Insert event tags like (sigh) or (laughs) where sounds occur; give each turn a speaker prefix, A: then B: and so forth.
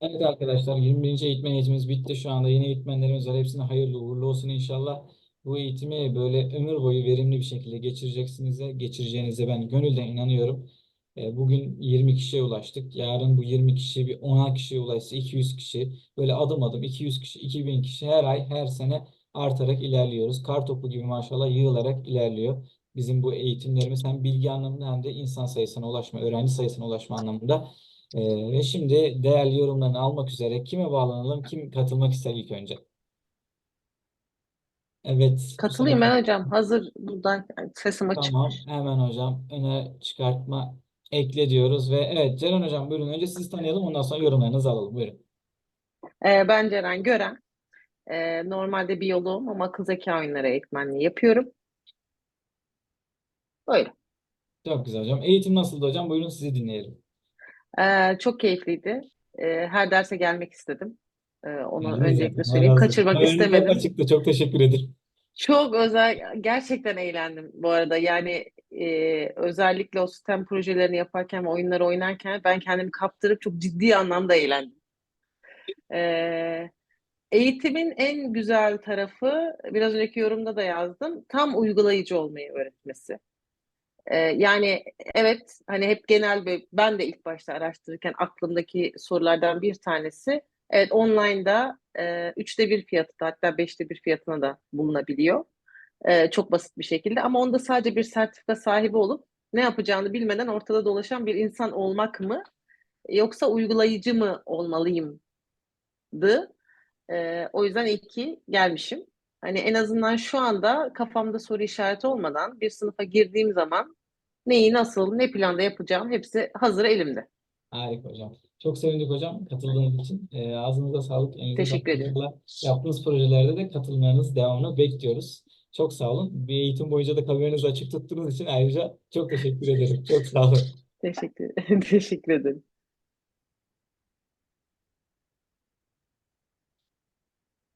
A: Evet arkadaşlar 21. eğitmen eğitimimiz bitti. Şu anda yeni eğitmenlerimiz var. Hepsine hayırlı uğurlu olsun inşallah. Bu eğitimi böyle ömür boyu verimli bir şekilde geçireceksiniz, geçireceğinize ben gönülden inanıyorum. E, Bugün 20 kişiye ulaştık. Yarın bu 20 kişi bir 10'ar kişiye ulaşsa 200 kişi. Böyle adım adım 200 kişi, 2000 kişi her ay, her sene artarak ilerliyoruz. Kartopu gibi maşallah yığılarak ilerliyor. Bizim bu eğitimlerimiz hem bilgi anlamında hem de insan sayısına ulaşma, öğrenci sayısına ulaşma anlamında. Ee, ve şimdi değerli yorumlarını almak üzere kime bağlanalım? Kim katılmak ister ilk önce? Evet,
B: Katılayım ben hocam. Hazır buradan sesim açık.
A: Tamam, hemen hocam öne çıkartma ekle diyoruz ve evet Ceren hocam buyurun önce sizi tanıyalım ondan sonra yorumlarınızı alalım. Buyurun.
B: Ee, ben Ceren Gören. Ee, normalde biyoloğum ama akıl zeka oyunları eğitmenliği yapıyorum. Böyle.
A: Çok güzel hocam. Eğitim nasıldı hocam? Buyurun sizi dinleyelim.
B: Ee, çok keyifliydi. Ee, her derse gelmek istedim. Ee, onu
A: Geldiniz
B: öncelikle söyleyeyim.
A: Olsun.
B: Kaçırmak
A: yok
B: istemedim.
A: açıktı. Çok teşekkür ederim.
B: Çok özel, gerçekten eğlendim bu arada. Yani e, özellikle o sistem projelerini yaparken ve oyunları oynarken ben kendimi kaptırıp çok ciddi anlamda eğlendim. Ee, Eğitimin en güzel tarafı, biraz önceki yorumda da yazdım, tam uygulayıcı olmayı öğretmesi. Ee, yani evet, hani hep genel bir, ben de ilk başta araştırırken aklımdaki sorulardan bir tanesi, evet online'da e, üçte bir fiyatı da hatta beşte bir fiyatına da bulunabiliyor. Ee, çok basit bir şekilde ama onda sadece bir sertifika sahibi olup ne yapacağını bilmeden ortada dolaşan bir insan olmak mı yoksa uygulayıcı mı olmalıyımdı? Ee, o yüzden iyi ki gelmişim. Hani en azından şu anda kafamda soru işareti olmadan bir sınıfa girdiğim zaman neyi nasıl, ne planda yapacağım hepsi hazır elimde.
A: Harika hocam. Çok sevindik hocam katıldığınız için. Ee, ağzınıza sağlık, elinize
B: Teşekkür ederim.
A: Yaptığınız projelerde de katılmanız devamını bekliyoruz. Çok sağ olun. Bir eğitim boyunca da kameranızı açık tuttuğunuz için ayrıca çok teşekkür ederim. Çok sağ olun.
B: Teşekkür, (laughs) teşekkür ederim.